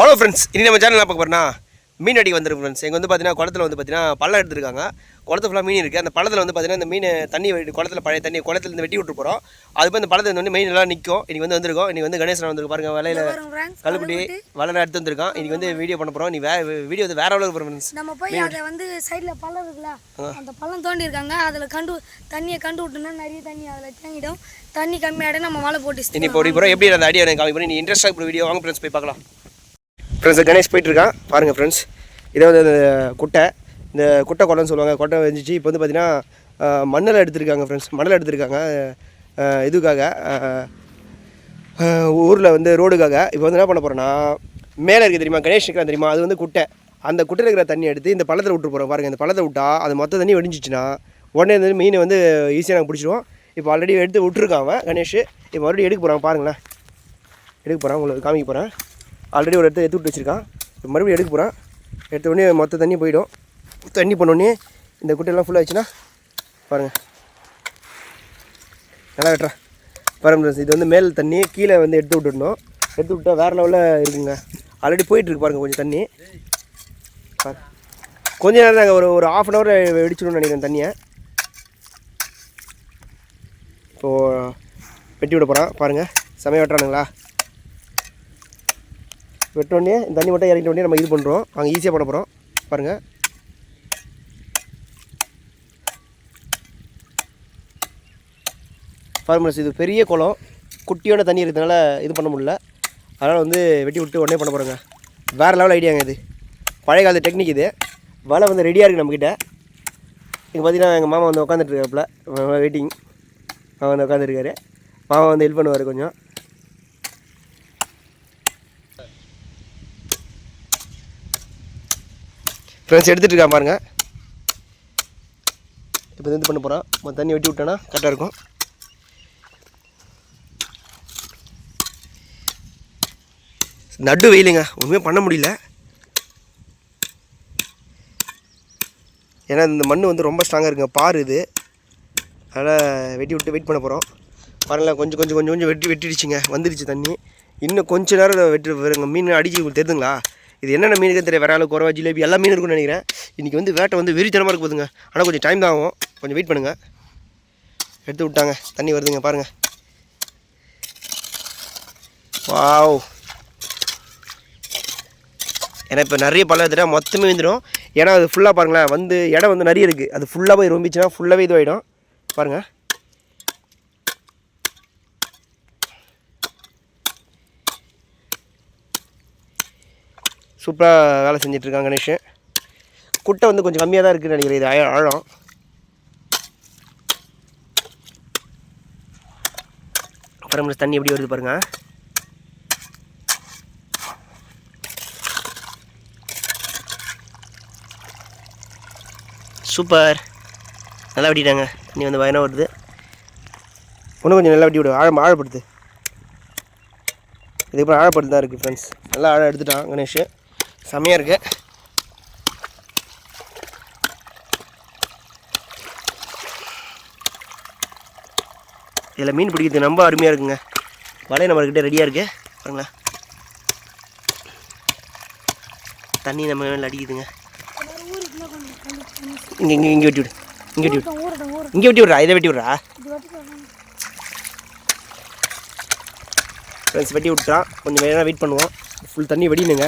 Hello friends இனி நம்ம channel பார்க்க போறோம்னா மீன் அடிக்க வந்துருக்கு ஃப்ரெண்ட்ஸ் எங்கள் வந்து பார்த்தீங்கன்னா குளத்துல வந்து பார்த்தீங்கன்னா பள்ளம் எடுத்துருக்காங்க. குளத்து ஃபுல்லாக மீன் இருக்குது அந்த பள்ளத்தில் வந்து பார்த்தீங்கன்னா இந்த மீன் தண்ணி வெட்டி குளத்துல பழைய தண்ணி குளத்துல இருந்து வெட்டி விட்டு போகிறோம் அது போய் இந்த பள்ளத்தில் வந்து மீன் எல்லாம் நிற்கும் இன்னைக்கு வந்து வந்திருக்கோம். இன்னைக்கு வந்து கணேசன் வந்திருக்கு பாருங்க வலையில் கல்லுக்குட்டி வலை எடுத்து வந்திருக்கான். இன்னைக்கு வந்து வீடியோ பண்ண போகிறோம் நீ வே வீடியோ வந்து வேற அளவுக்கு ஃப்ரெண்ட்ஸ் நம்ம போய் அதை வந்து சைடில் பள்ளம் இருக்குல்ல அந்த பள்ளம் தோண்டி இருக்காங்க. அதில் கண்டு தண்ணியை கண்டு விட்டோம்னா நிறைய தண்ணி அதில் தேங்கிடும். தண்ணி கம்மியாயிடும் நம்ம வலை போட்டு இப்போ ஒரு போகிறோம் எப்படி அந்த அடி எனக்கு காமி பண்ணி நீ இன்ட்ரெஸ்டாக வீடியோ வாங்க ஃப்ரெண்ட்ஸ் போய் பார்க்கலாம். ஃப்ரெண்ட்ஸ் கணேஷ் போயிட்டுருக்கான். பாருங்கள் ஃப்ரெண்ட்ஸ் இதை வந்து அந்த குட்டை இந்த குட்டை குளம்னு சொல்லுவாங்க குட்டை வெஞ்சிச்சு இப்போ வந்து பார்த்தீங்கன்னா மண்ணில் எடுத்திருக்காங்க ஃப்ரெண்ட்ஸ் மணல் எடுத்திருக்காங்க. இதுக்காக ஊரில் வந்து ரோடுக்காக. இப்போ வந்து என்ன பண்ண போகிறேன்னா மேலே இருக்குது தெரியுமா? கணேஷ் இருக்கிறான் தெரியுமா? அது வந்து குட்டை. அந்த குட்டையில் இருக்கிற தண்ணி எடுத்து இந்த பள்ளத்தில் விட்டு போகிறோம் பாருங்கள் இந்த பள்ளத்தை விட்டா அது மொத்த தண்ணி வெடிஞ்சிச்சுன்னா உடனே வந்து மீனை வந்து ஈஸியாக நாங்கள் பிடிச்சிடுவோம். இப்போ ஆல்ரெடி எடுத்து விட்டுருக்கான் அவன் கணேஷ். இப்போ மறுபடியும் எடுக்க போகிறான் பாருங்களேன். எடுக்க போகிறான் உங்களுக்கு காமிக்க போகிறேன் ஆல்ரெடி ஒரு இடத்த எடுத்து விட்டு வச்சுருக்கான். இப்போ மறுபடியும் எடுக்க போகிறான் எடுத்த உடனே மொத்த தண்ணி போயிடும். தண்ணி பண்ணோடனே இந்த குட்டையெல்லாம் ஃபுல்லாக ஆச்சுன்னா பாருங்கள் நல்லா வெட்டுறேன். பாருங்கள் இது வந்து மேல் தண்ணி கீழே வந்து எடுத்து விட்டுடணும். எடுத்து விட்டால் வேறு லெவலில் இருக்குங்க. ஆல்ரெடி போயிட்டுருக்கு பாருங்கள் கொஞ்சம் தண்ணி. பாரு. கொஞ்ச நேரம் நாங்கள் ஒரு ஒரு ஆஃப் அன் ஹவர் வெடிச்சிடணும்னு நினைக்கிறேன் தண்ணியை. இப்போது வெட்டி விட போகிறான் பாருங்கள் செமையாக வெட்டுறானுங்களா? வெட்டோடனே இந்த தண்ணி மட்டும் இறங்கிட்ட உடனே நம்ம இது பண்ணுறோம் நாங்கள் ஈஸியாக பண்ண போகிறோம் பாருங்கள் ஃபார்மர்ஸ் இது பெரிய குளம். குட்டியோட தண்ணி இருக்கிறதுனால இது பண்ண முடியல. அதனால் வந்து வெட்டி விட்டு உடனே பண்ண போகிறோங்க வேறு லெவல் ஐடியாங்க இது. பழைய காலத்து டெக்னிக் இது. வலை வந்து ரெடியாக இருக்குது நம்மக்கிட்ட இங்கே பார்த்தீங்கன்னா எங்கள் மாமா வந்து உட்காந்துட்டு இருக்காப்புல. வெயிட்டிங் மாமா வந்து உட்காந்துருக்காரு மாமா வந்து ஹெல்ப் பண்ணுவார் கொஞ்சம். ஃப்ரெண்ட்ஸ் எடுத்துகிட்டு இருக்கான் பாருங்க. இப்போ இது பண்ண போகிறான் மொத்த தண்ணி வெட்டி விட்டோன்னா கரெக்டாக இருக்கும். நடு வெயிலுங்க. ஒன்றுமே பண்ண முடியல. ஏன்னா இந்த மண் வந்து ரொம்ப ஸ்ட்ராங்காக இருக்குங்க. பாரு இது. அதனால் வெட்டி விட்டு வெயிட் பண்ண போகிறோம் பாருங்களேன் கொஞ்சம் கொஞ்சம் கொஞ்சம் கொஞ்சம் வெட்டி வெட்டிடுச்சுங்க. வந்துடுச்சு தண்ணி. இன்னும் கொஞ்சம் நேரம் வெட்டி மீன் அடிச்சு உங்களுக்கு தெரியுதுங்களா? இது என்னென்ன மீனுக்கு தெரியும் வராலும் குறவா ஜிலேபி எல்லா மீன் இருக்கும்னு நினைக்கிறேன். இன்றைக்கி வந்து வேட்டை வந்து வெறித்தனமாக இருக்கு போதுங்க ஆனால் கொஞ்சம் டைம் தான் ஆகும். கொஞ்சம் வெயிட் பண்ணுங்கள் எடுத்து விட்டாங்க. தண்ணி வருதுங்க பாருங்கள் வாவ். ஏன்னா இப்போ நிறைய பழம் எடுத்துட்டா மொத்தமே வந்துடும் ஏன்னா அது ஃபுல்லாக பாருங்களேன் வந்து இடம் வந்து நிறைய இருக்குது அது ஃபுல்லாக போய் ரொம்பிச்சுன்னா ஃபுல்லாகவே இதுவாகிடும் பாருங்கள் சூப்பராக வேலை செஞ்சிட்ருக்காங்க கணேஷ். குட்டை வந்து கொஞ்சம் கம்மியாக தான் இருக்குன்னு நினைக்கிறேன் இது ஆழம். அப்புறம் தண்ணி எப்படி வருது பாருங்கள் சூப்பர். நல்லா வெட்டிட்டாங்க. தண்ணி வந்து பயணம் வருது. இன்னும் கொஞ்சம் நல்லா வெட்டி விடு. ஆழம் ஆழப்படுது இதுக்கப்புறம் ஆழப்படுத்து தான் இருக்குது ஃப்ரெண்ட்ஸ் நல்லா ஆழம் எடுத்துட்டான் கணேஷ். செம்மையாக இருக்கு. இதில் மீன் பிடிக்கிறது ரொம்ப அருமையாக இருக்குங்க. வலை நம்மக்கிட்ட ரெடியாக இருக்கு. பாருங்களேன். தண்ணி நம்ம மேலே அடிக்குதுங்க. இங்கே இங்கே இங்கே வெட்டி விடு. இங்கே வெட்டி விடு. இங்கே வெட்டி விட்றா. இதை வெட்டி விட்றா. ஃப்ரெண்ட்ஸ் வெட்டி விட்டுறான் கொஞ்சம் நேரம் வெயிட் பண்ணுவோம். ஃபுல் தண்ணி வெடினுங்க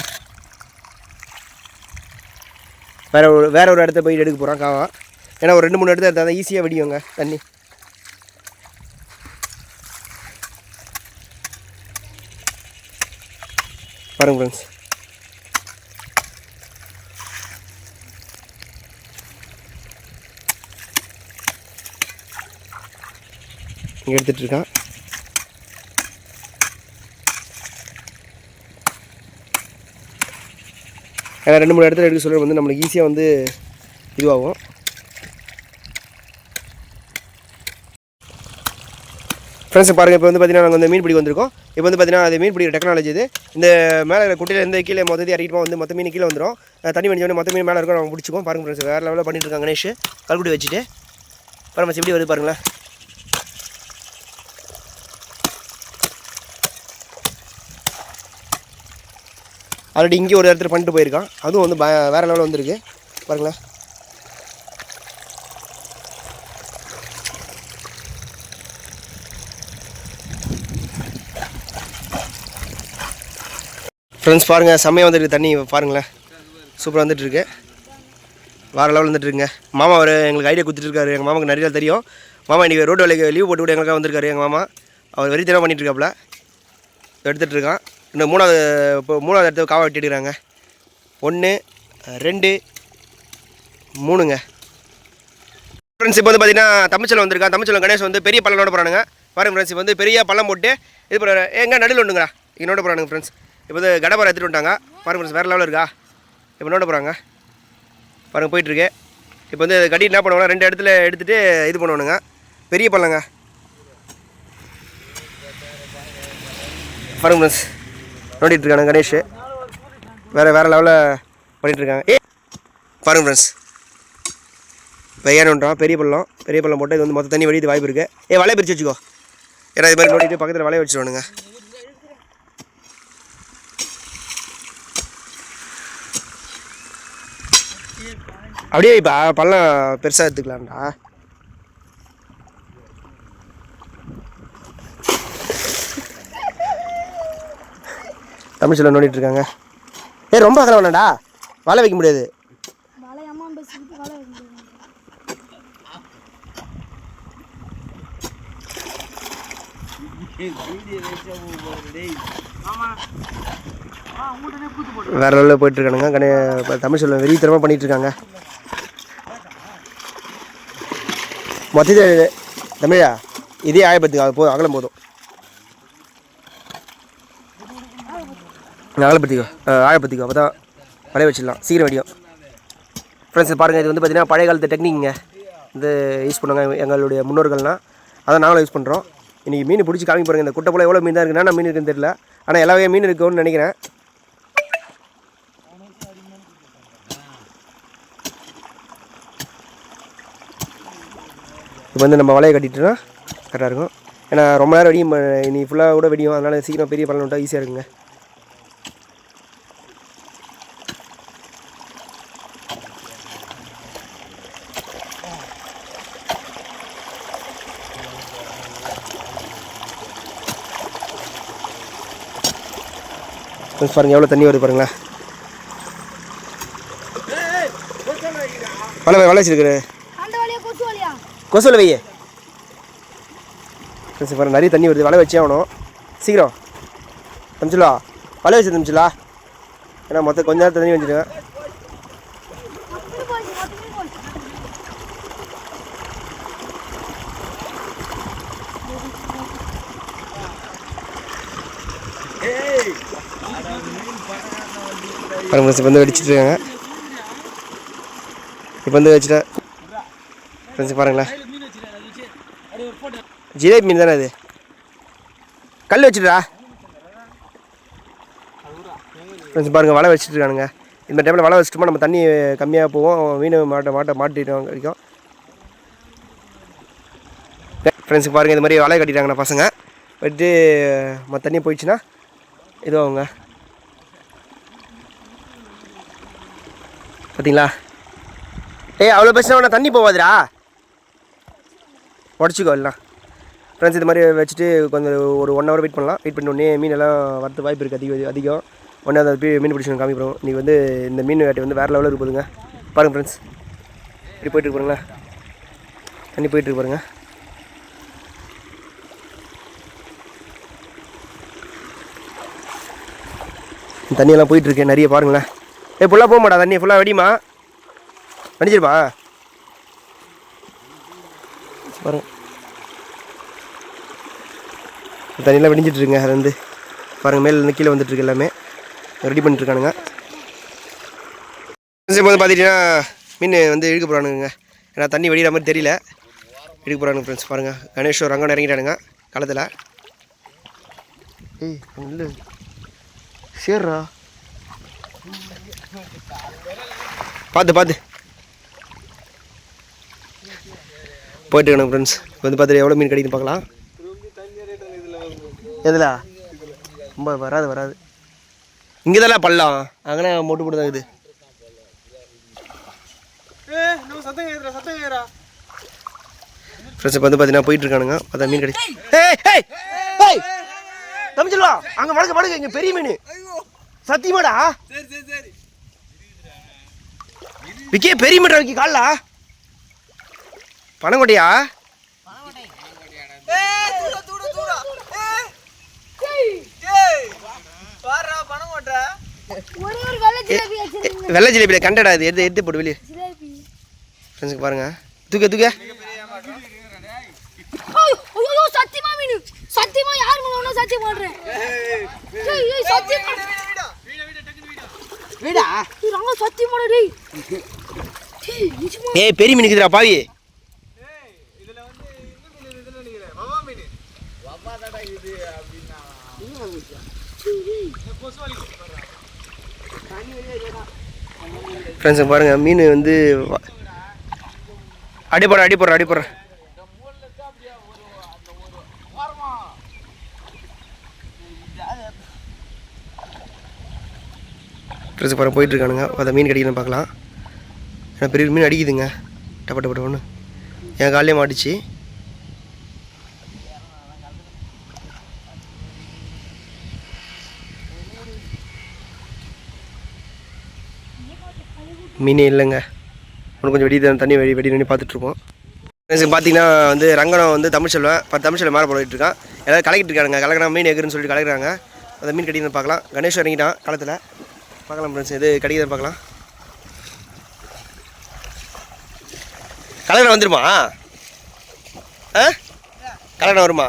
வேறு ஒரு வேறு ஒரு இடத்த போய் எடுக்க போகிறான் காவா. ஏன்னா ஒரு ரெண்டு மூணு இடத்த எடுத்தால் தான் ஈஸியாக வெடியுங்க தண்ணி. பாருங்க ஃப்ரெண்ட்ஸ் இங்கே எடுத்துகிட்டு ஏன்னா ரெண்டு மூணு இடத்துல எடுக்க சொல்ல வந்து நம்மளுக்கு ஈஸியாக வந்து இதுவாகும். ஃப்ரெண்ட்ஸ் பாருங்கள் இப்போ வந்து பார்த்தீங்கன்னா நாங்கள் வந்து மீன் பிடி வந்திருக்கோம். இப்போ வந்து பார்த்தீங்கன்னா அது மீன் பிடிக்கிற டெக்னாலஜி இது. இந்த மேலே குட்டையில் எந்த கீழே மொத்தத்தையும் இறக்கிட்டு வந்து மொத்த மீன் கீழே வந்துடும் தண்ணி வடிஞ்சோடனே மொத்த மீன் மேலே இருக்கும் நம்ம பிடிச்சிக்கோம் பாருங்க ஃப்ரெண்ட்ஸ் வேறு லெவலில் பண்ணிட்டு இருக்காங்க. கணேஷ் கல்குட்டி வச்சுட்டு. பாருங்க எப்படி வருது பாருங்களேன். ஆல்ரெடி இங்கே ஒரு இடத்துல பண்ணிட்டு போயிருக்கான். அதுவும் வந்து வேறு லெவலில் வந்திருக்கு. பாருங்களேன் ஃப்ரெண்ட்ஸ் பாருங்கள் செம்மையாக வந்துருக்கு தண்ணி. பாருங்களேன். சூப்பராக வந்துட்டுருக்கு வேறு லெவல் வந்துட்டுருங்க மாமா அவர் எங்களுக்கு ஐடியா கொடுத்துட்ருக்காரு எங்கள் மாமாவுக்கு நிறைய தெரியும். மாமா இன்றைக்கி ரோடு வேலைக்கு லீவ் போட்டு கூட எங்களுக்காக வந்திருக்காரு எங்கள் மாமா. அவர் வெறித்தனமாக பண்ணிட்டு இருக்காப்புல. இன்னும் மூணாவது இப்போ மூணாவது இடத்துல காவா வெட்டிடுறாங்க ஒன்று ரெண்டு மூணுங்க. ஃப்ரெண்ட்ஸ் இப்போ வந்து பார்த்தீங்கன்னா தமிழ்ச்சலம் வந்திருக்கான் தமிழ்ச்சலம் கணேஷ் வந்து பெரிய பள்ளம் நோட போகிறானுங்க பாருங்க ஃப்ரெண்ட்ஸ் இப்போ வந்து பெரிய பள்ளம் போட்டு இது பண்ணுற எங்கே நடுவில் ஒன்றுங்களா இங்கே நோட போகிறானுங்க ஃப்ரெண்ட்ஸ் இப்போ வந்து கடப்பாறை எடுத்துகிட்டு வந்துட்டாங்க. பாருங்க ஃப்ரெண்ட்ஸ் வேறு லெவலில் இருக்கா? இப்போ நோட போகிறாங்க பாருங்க போயிட்டுருக்கு. இப்போ வந்து கட்டி என்ன பண்ணுவாங்க ரெண்டு இடத்துல எடுத்துகிட்டு இது பண்ணுவானுங்க. பெரிய பள்ளங்க. பாருங்க ஃப்ரெண்ட்ஸ் நோண்டிட்டு இருக்காங்க கணேஷ். வேறு வேறு லெவலில் பண்ணிகிட்ருக்காங்க இருக்காங்க ஏ பாருங்க ஃப்ரெண்ட்ஸ் வெய்யானோன்றான் பெரிய பள்ளம். பெரிய பள்ளம் போட்டு இது வந்து மொத்த தண்ணி வடிது வாய்ப்பு இருக்குது ஏ வலையை பிரித்து வச்சுக்கோ. ஏன்னா இது மாதிரி நோண்டிட்டு பக்கத்தில் வலையை வச்சுருவானுங்க அப்படியே இப்போ பள்ளம் பெருசாக எடுத்துக்கலாம்டா. தமிழ் சொல்ல நோண்டிட்டு இருக்காங்க. ஏ ரொம்ப அகல வேணாடா வலை வைக்க முடியாது. வேற லெவலில் போயிட்டு இருக்கானுங்க. கணே தமிழ் சொல்ல வெறித்தனமாக பண்ணிட்டு இருக்காங்க. மொத்தத்தில் தமிழா இதே ஆயப்பத்துக்கு அது போதும் அகலம் போதும். அகலப்பத்திக்கோ ஆயப்பத்திக்கோ அப்போ தான் வளைய வச்சிடலாம். சீக்கிரம் வெடியும் ஃப்ரெண்ட்ஸ் பாருங்கள் இது வந்து பார்த்தீங்கன்னா பழைய காலத்து டெக்னிக்ங்க இது யூஸ் பண்ணுவாங்க எங்களுடைய முன்னோர்கள்லாம். அதை நாங்களும் யூஸ் பண்ணுறோம் இன்றைக்கி மீன் பிடிச்சி காமிக்க பாருங்க இந்த குட்டை போல எவ்வளோ மீன் தான் இருக்குன்னா நான் மீன் இருக்குன்னு தெரியல. ஆனால் எல்லா மீன் இருக்குன்னு நினைக்கிறேன். இப்போ வந்து நம்ம வலையை கட்டிட்டோம்னா கரெக்டாக இருக்கும். ஏன்னா ரொம்ப நேரம் வெடியும் இனி ஃபுல்லாக கூட வெடியும். அதனால் சீக்கிரம் பெரிய பலன் விட்டால் ஈஸியாக இருக்குங்க. கொஞ்சம் பாருங்கள் எவ்வளோ தண்ணி வருது பாருங்களேன் வலை வலை கொசு கொசுவில் வையே. சரி பாருங்க நிறைய தண்ணி வருது. வலை வச்சே ஆகணும். சீக்கிரம். தம்பிச்சுலா வலை வச்சு தம்பிச்சுலா. ஏன்னா மொத்தம் கொஞ்ச நேரத்தில் தண்ணி வச்சுருக்கேன் பாருங்க ஃப்ரெண்ட்ஸ் இப்போ வந்து வெடிச்சிட்டு இருக்காங்க. இப்போ வந்து வச்சுட்டேன் ஃப்ரெண்ட்ஸ் பாருங்களேன். ஜிலேபி மீன் தானே அது? கல் வச்சுட்டா ஃப்ரெண்ட்ஸ் பாருங்கள் வலை வச்சுட்டு இருக்கானுங்க. இந்த டைமில் வலை வச்சுட்டோமா நம்ம தண்ணி கம்மியாக போவோம் மீன் மாட்ட மாட்ட மாட்டிட்டோம் வரைக்கும் ஃப்ரெண்ட்ஸுக்கு பாருங்கள் இந்த மாதிரி வலை கட்டிட்டாங்கண்ணா பசங்க. வெட்டு மற்ற தண்ணி போயிடுச்சுன்னா இதுவாகுங்க பார்த்தீங்களா ஏய் அவ்வளோ பேசினா தண்ணி போவாதுடா. உடச்சிக்கோ எல்லாம். ஃப்ரெண்ட்ஸ் இது மாதிரி வச்சுட்டு கொஞ்சம் ஒரு ஒன் ஹவர் வெயிட் பண்ணலாம். வெயிட் பண்ண உடனே மீன் எல்லாம் வரது வாய்ப்பு இருக்குது அதிகம். அதிகம் ஒன்றே அந்த மீன் பிடிச்சி காமிக்கிறோம் இன்றைக்கி வந்து இந்த மீன் வேட்டை வந்து வேறு லெவலில் இருக்கு போதுங்க பாருங்கள் ஃப்ரெண்ட்ஸ் இப்படி போயிட்டு இருப்பாருங்களா தண்ணி போயிட்டு பாருங்க. தண்ணியெல்லாம் போயிட்டுருக்கு நிறைய பாருங்களேன். ஏ ஃபுல்லாக போக மாட்டா தண்ணி ஃபுல்லாக வெடிமா வெடிச்சிருப்பா? பாருங்க. தண்ணியெல்லாம் வெடிஞ்சிட்டு இருக்குங்க அது வந்து பாருங்கள் மேலே கீழே வந்துட்டுருக்கு எல்லாமே. ரெடி பண்ணிட்டுருக்கானுங்க இப்போ வந்து பார்த்துட்டிங்கன்னா மீன் வந்து இழுக்க போகிறானுங்க ஏன்னா தண்ணி வெடிக்கிற மாதிரி தெரியல. இழுக்க போகிறானுங்க ஃப்ரெண்ட்ஸ் பாருங்கள் கணேஷ் அங்கே இறங்கிட்டானுங்க களத்தில் ஏய் இல்லை. சேர்றா. பார்த்து பார்த்து. போயிட்டு இருக்கணும் ஃப்ரெண்ட்ஸ் வந்து பார்த்துட்டு எவ்வளோ மீன் கிடைக்குன்னு பார்க்கலாம். எதில்? ரொம்ப வராது வராது. இங்கே தான் பள்ளம். அங்கே மொட்டு போட்டு தான் இருக்குது ஃப்ரெண்ட்ஸ் இப்போ வந்து பார்த்தீங்கன்னா போயிட்டு இருக்கானுங்க பார்த்தா மீன் கிடை ஏய் ஏய் ஏய் அங்கே மடக்கு மடக்கு இங்கே பெரிய மீன். சத்தியமாடா? விக்கே பெரிய மீன் விக்கி கால்ல? ஒரு வெள்ளை ஜிலேபி கண்டடா இது எடுத்து எடுத்து போட்டு வெளியே. ஜிலேபி. ஃப்ரெண்ட்ஸுக்கு பாருங்க. தூக்க தூக்க. ஐயோ, ஐயோ சத்தியமா மீன் சத்தியமா யார் ஒன்றும் சத்தியம் பண்றேன்? ஏய், ஏய், சத்தியம். வீடா ரங்கா சத்தியம் டேய். ஏய் பெரிய மீன் இருக்குதுடா பாவி. ஃப்ரெண்ட்ஸ் பாருங்க மீன் வந்து அடி போடுற அடி போடுற அடி போடுற. ஃப்ரெண்ட்ஸ் பாருங்கள் போயிட்டு இருக்கானுங்க. அதை மீன் கிடைக்கணும் பார்க்கலாம். ஆனால் பெரிய மீன் அடிக்குதுங்க. டப்ப டப்ப டப்பன்னு. என் காலையே மாட்டுச்சு. மீனே இல்லைங்க. இன்னும் கொஞ்சம் வெடி தண்ணி வெடி வெடி நின்று பார்த்துட்ருப்போம் பார்த்தீங்கன்னா வந்து ரங்கனம் வந்து தமிழ் செல்வன் இப்போ தமிழ் செல்வன் மேலே போட்டுட்டு இருக்கான். எல்லாரும் கலக்கிட்டு இருக்காங்க கலக்கினா மீன் எகுருன்னு சொல்லிட்டு கலக்கிறாங்க. அந்த மீன் கடிக்கணும் பார்க்கலாம். கணேஷ் இறங்கிட்டான். களத்தில். பார்க்கலாம் ஃப்ரெண்ட்ஸ் இது கடிக்கிறத பார்க்கலாம். கலக்கிற வந்துருமா? ஆ? கலக்கிற வருமா?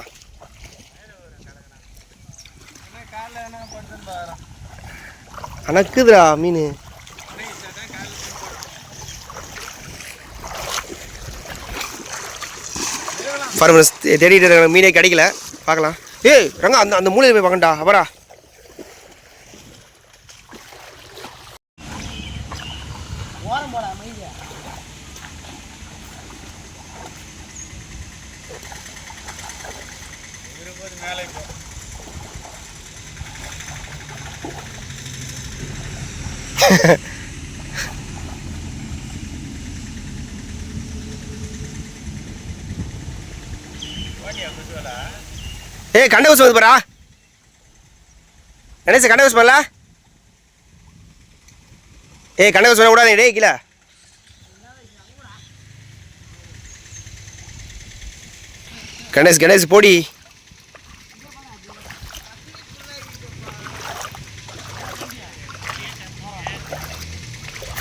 அணக்குதுடா மீன். பாருங்க தேடிட்டு இருக்கிற மீனே கிடைக்கல. பார்க்கலாம். ஏய் ரங்கா அந்த அந்த மூலையில் போய் பார்க்கண்டா அப்புறா ஏய் கண்ட ஊசி வந்து பாரா. கணேச கண்ட ஊசி பண்ணல ஏய் கண்ட ஊசி பண்ண கூடாது கீழே. கணேஷ் கணேஷ் போடி.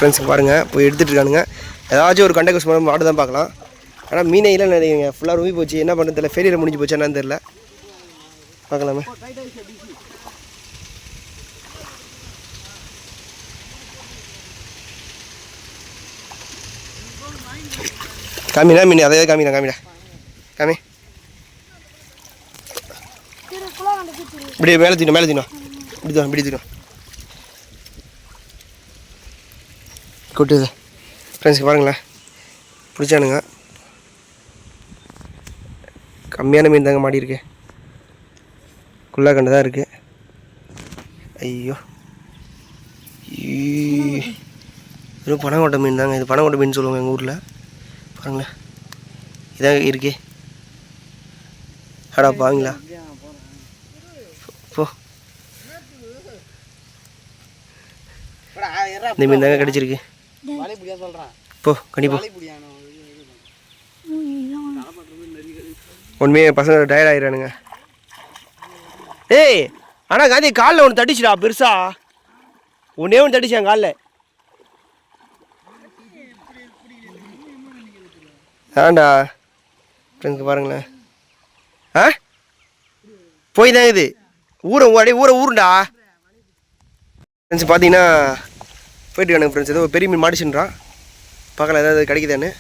ஃப்ரெண்ட்ஸுக்கு பாருங்கள் போய் எடுத்துகிட்டு இருக்கானுங்க. ஏதாச்சும் ஒரு கண்டை குஸ் மாடு தான் பார்க்கலாம். ஆனால் மீனே இல்லை நினைக்கிறீங்க ஃபுல்லாக ரூபி போச்சு. என்ன பண்ணுறது தெரியல. ஃபெரியரில் முடிஞ்சு போச்சு என்னன்னு தெரில பார்க்கலாமே. காமிடா மீன். அதே காமிடா காமிடா. காமி. இப்படி மேலே தீனும் மேலே தீனும் இப்படி தான் இப்படி தீனும் கொட்டுது ஃப்ரெண்ட்ஸ்க்கு பாருங்களேன். பிடிச்சானுங்க. கம்மியான மீன் தாங்க மாடி குள்ளா கண்டு தான் இருக்குது ஐயோ. ஈ. வெறும் பனங்கொட்டை மீன் தாங்க. இது பனங்கோட்டை மீன் சொல்லுவாங்க எங்கள் ஊரில். பாருங்களேன். இதாங்க இருக்கே. அடா பாவீங்களா? போ. இந்த மீன் தாங்க கிடச்சிருக்கு. போ கண்டிப்பா உண்மையே பசங்க டயர்ட் ஆயிடுறானுங்க. ஏய் ஆனால் காந்தி காலில் ஒன்று தட்டிச்சுடா பெருசா. ஒன்றே ஒன்று தட்டிச்சு என் காலில். ஆண்டா ஃப்ரெண்ட்ஸ் பாருங்களேன். ஆ? போய் தான் இது. ஊரை அப்படியே ஊரை ஊருண்டா. ஃப்ரெண்ட்ஸ் பார்த்தீங்கன்னா போயிட்டு எனக்கு ஃப்ரெண்ட்ஸ் ஏதோ பெரிய மீன் மாடிச்சுன்றான் பார்க்கலாம் ஏதாவது கிடைக்குதான்னு.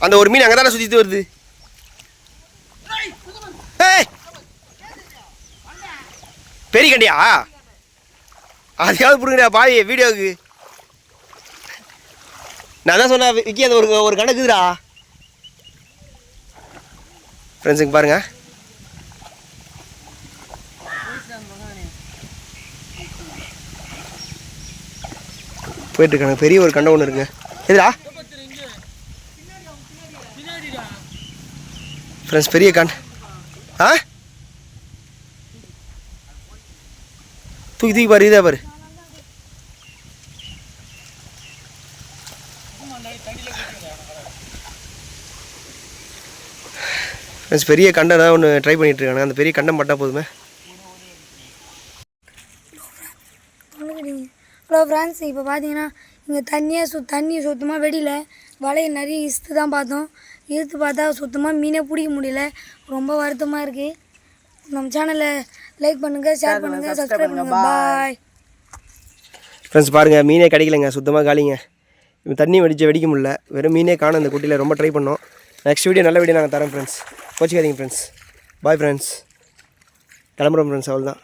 அந்த ஒரு மீன் அங்கே தானே சுற்றிட்டு வருது. ஏய்! பெரிய கண்டியா? அதையாவது பிடுங்கடா பாவி வீடியோவுக்கு. நான் தான் சொன்னேன் விக்கி அந்த ஒரு ஒரு கணக்குதுடா ஃப்ரெண்ட்ஸுங்க பாருங்கள் போயிட்டுருக்காங்க பெரிய ஒரு கண்டை ஒன்று இருக்குங்க எதுடா? ஃப்ரெண்ட்ஸ் பெரிய கண். ஆ? தூக்கி தூக்கி பாரு இதே பாரு. ஃப்ரெண்ட்ஸ் பெரிய கண்டை தான் ஒன்று ட்ரை பண்ணிட்டு இருக்காங்க அந்த பெரிய கண்டம் பட்டா போதுமே. ஹலோ ஃப்ரெண்ட்ஸ் இப்போ பார்த்தீங்கன்னா இங்கே தண்ணியே சு தண்ணி சுத்தமாக வெடியில. வலையை நிறைய இழுத்து தான் பார்த்தோம். இழுத்து பார்த்தா சுத்தமாக மீனே பிடிக்க முடியல. ரொம்ப வருத்தமாக இருக்குது நம்ம சேனலை லைக் பண்ணுங்கள் ஷேர் பண்ணுங்கள் சப்ஸ்கிரைப் பண்ணுங்கள் பாய் ஃப்ரெண்ட்ஸ் பாருங்கள் மீனே கிடைக்கலங்க. சுத்தமாக காலிங்க. இப்போ தண்ணி வெடிச்சு வெடிக்க முடியல. வெறும் மீனே காணும் அந்த குட்டியில். ரொம்ப ட்ரை பண்ணோம். நெக்ஸ்ட் வீடியோ நல்ல வீடியோ நாங்கள் தரோம் ஃப்ரெண்ட்ஸ் கோச்சிக்காதீங்க ஃப்ரெண்ட்ஸ் பாய் ஃப்ரெண்ட்ஸ் கிளம்புறோம் ஃப்ரெண்ட்ஸ் அவ்வளோதான்